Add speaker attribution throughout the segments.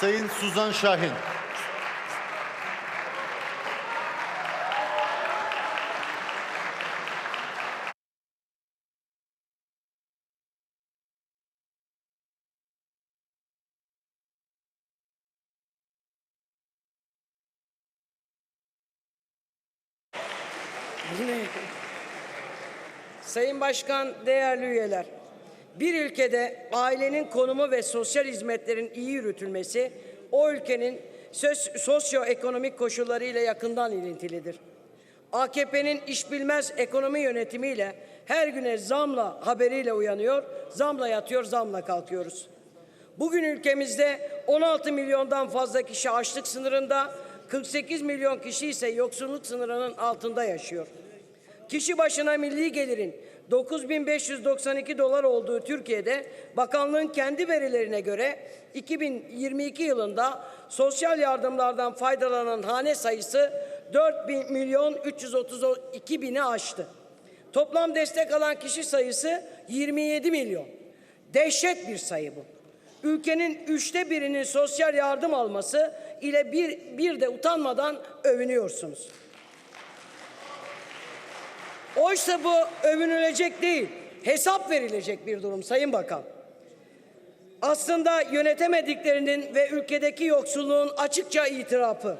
Speaker 1: Sayın Suzan Şahin.
Speaker 2: Sayın Başkan, değerli üyeler. Bir ülkede ailenin konumu ve sosyal hizmetlerin iyi yürütülmesi o ülkenin söz- sosyoekonomik koşullarıyla yakından ilintilidir. AKP'nin iş bilmez ekonomi yönetimiyle her güne zamla haberiyle uyanıyor, zamla yatıyor, zamla kalkıyoruz. Bugün ülkemizde 16 milyondan fazla kişi açlık sınırında, 48 milyon kişi ise yoksulluk sınırının altında yaşıyor. Kişi başına milli gelirin 9592 dolar olduğu Türkiye'de bakanlığın kendi verilerine göre 2022 yılında sosyal yardımlardan faydalanan hane sayısı 4 bin- milyon 332 bini aştı. Toplam destek alan kişi sayısı 27 milyon. Dehşet bir sayı bu. Ülkenin üçte birinin sosyal yardım alması ile bir, bir de utanmadan övünüyorsunuz. Oysa bu övünülecek değil, hesap verilecek bir durum Sayın Bakan. Aslında yönetemediklerinin ve ülkedeki yoksulluğun açıkça itirafı.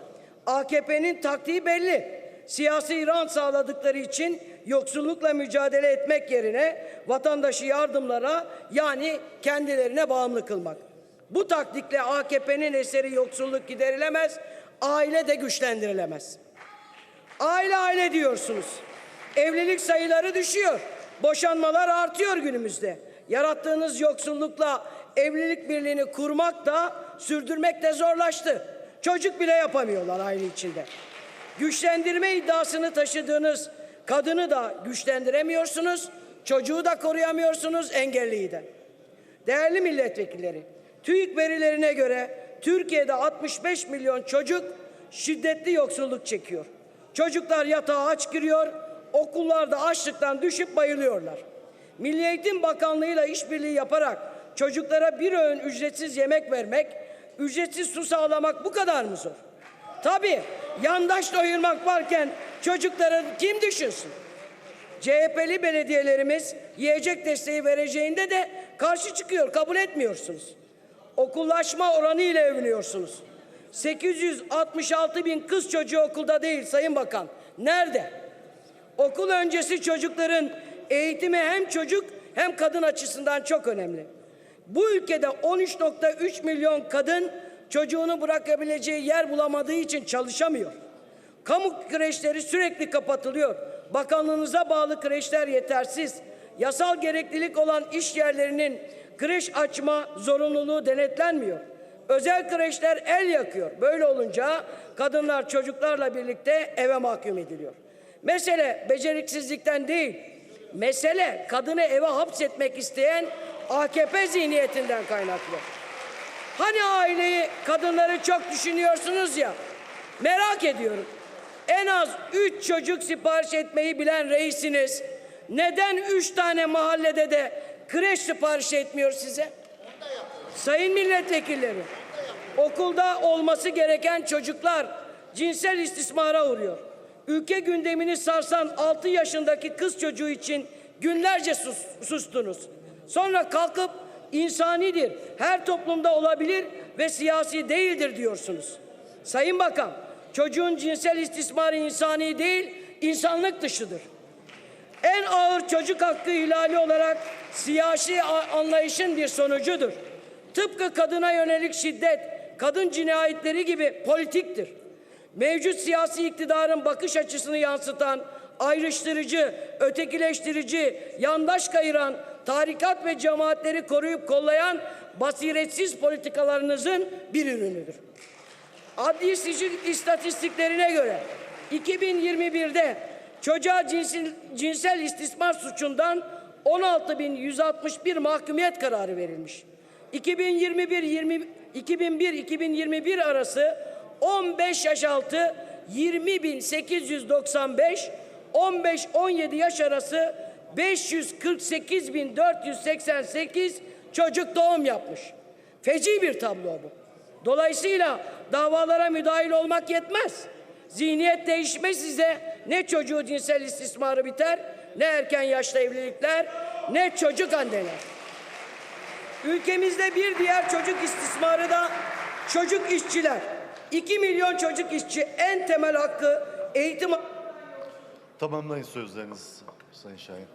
Speaker 2: AKP'nin taktiği belli. Siyasi rant sağladıkları için yoksullukla mücadele etmek yerine vatandaşı yardımlara yani kendilerine bağımlı kılmak. Bu taktikle AKP'nin eseri yoksulluk giderilemez, aile de güçlendirilemez. Aile aile diyorsunuz. Evlilik sayıları düşüyor. Boşanmalar artıyor günümüzde. Yarattığınız yoksullukla evlilik birliğini kurmak da sürdürmek de zorlaştı. Çocuk bile yapamıyorlar aile içinde. Güçlendirme iddiasını taşıdığınız kadını da güçlendiremiyorsunuz, çocuğu da koruyamıyorsunuz, engelliyi de. Değerli milletvekilleri, TÜİK verilerine göre Türkiye'de 65 milyon çocuk şiddetli yoksulluk çekiyor. Çocuklar yatağa aç giriyor, okullarda açlıktan düşüp bayılıyorlar. Milli Eğitim Bakanlığı'yla işbirliği yaparak çocuklara bir öğün ücretsiz yemek vermek, ücretsiz su sağlamak bu kadar mı zor? Tabii yandaş doyurmak varken çocukları kim düşünsün? CHP'li belediyelerimiz yiyecek desteği vereceğinde de karşı çıkıyor, kabul etmiyorsunuz. Okullaşma oranı ile övünüyorsunuz. 866 bin kız çocuğu okulda değil Sayın Bakan. Nerede? Okul öncesi çocukların eğitimi hem çocuk hem kadın açısından çok önemli. Bu ülkede 13.3 milyon kadın çocuğunu bırakabileceği yer bulamadığı için çalışamıyor. Kamu kreşleri sürekli kapatılıyor. Bakanlığınıza bağlı kreşler yetersiz. Yasal gereklilik olan iş yerlerinin kreş açma zorunluluğu denetlenmiyor. Özel kreşler el yakıyor. Böyle olunca kadınlar çocuklarla birlikte eve mahkum ediliyor. Mesele beceriksizlikten değil, mesele kadını eve hapsetmek isteyen AKP zihniyetinden kaynaklı. Hani aileyi, kadınları çok düşünüyorsunuz ya. Merak ediyorum. En az üç çocuk sipariş etmeyi bilen reisiniz. Neden üç tane mahallede de kreş sipariş etmiyor size? Sayın milletvekilleri, okulda olması gereken çocuklar cinsel istismara uğruyor. Ülke gündemini sarsan 6 yaşındaki kız çocuğu için günlerce sus, sustunuz. Sonra kalkıp insanidir, her toplumda olabilir ve siyasi değildir diyorsunuz. Sayın Bakan, çocuğun cinsel istismarı insani değil, insanlık dışıdır. En ağır çocuk hakkı ihlali olarak siyasi anlayışın bir sonucudur. Tıpkı kadına yönelik şiddet, kadın cinayetleri gibi politiktir. Mevcut siyasi iktidarın bakış açısını yansıtan, ayrıştırıcı, ötekileştirici, yandaş kayıran, tarikat ve cemaatleri koruyup kollayan basiretsiz politikalarınızın bir ürünüdür. Adli sicil istatistiklerine göre 2021'de çocuğa cinsel, cinsel istismar suçundan 16.161 mahkumiyet kararı verilmiş. 2021 20 2001-2021 arası 15 yaş altı 20.895 15-17 yaş arası 548.488 çocuk doğum yapmış. Feci bir tablo bu. Dolayısıyla davalara müdahil olmak yetmez. Zihniyet değişmezse ne çocuğu cinsel istismarı biter, ne erken yaşta evlilikler, ne çocuk anneler. Ülkemizde bir diğer çocuk istismarı da çocuk işçiler. 2 milyon çocuk işçi en temel hakkı eğitim
Speaker 1: Tamamlayın sözlerinizi Sayın Şahin.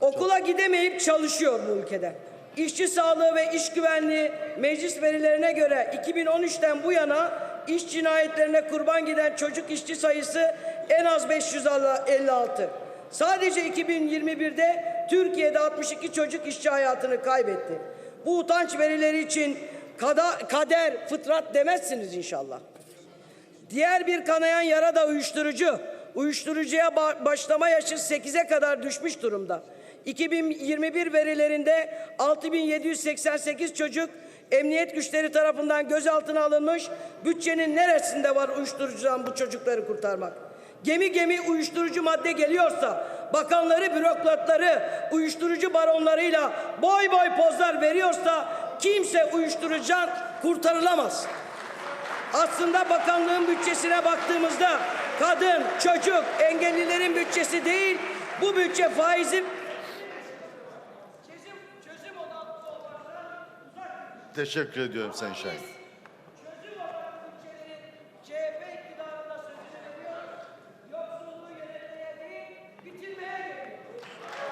Speaker 2: Okula gidemeyip çalışıyor bu ülkede. İşçi sağlığı ve iş güvenliği meclis verilerine göre 2013'ten bu yana iş cinayetlerine kurban giden çocuk işçi sayısı en az 556. Sadece 2021'de Türkiye'de 62 çocuk işçi hayatını kaybetti. Bu utanç verileri için kada- kader, fıtrat demezsiniz inşallah. Diğer bir kanayan yara da uyuşturucu. Uyuşturucuya ba- başlama yaşı 8'e kadar düşmüş durumda. 2021 verilerinde 6788 çocuk emniyet güçleri tarafından gözaltına alınmış. Bütçenin neresinde var uyuşturucudan bu çocukları kurtarmak? Gemi gemi uyuşturucu madde geliyorsa, bakanları, bürokratları uyuşturucu baronlarıyla boy boy pozlar veriyorsa kimse uyuşturucudan kurtarılamaz. Aslında bakanlığın bütçesine baktığımızda kadın, çocuk, engellilerin bütçesi değil, bu bütçe faizi çözüm, çözüm odaklı olmaktan uzak
Speaker 1: Teşekkür ediyorum Sayın Şahin.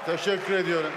Speaker 1: Teşekkür ediyorum.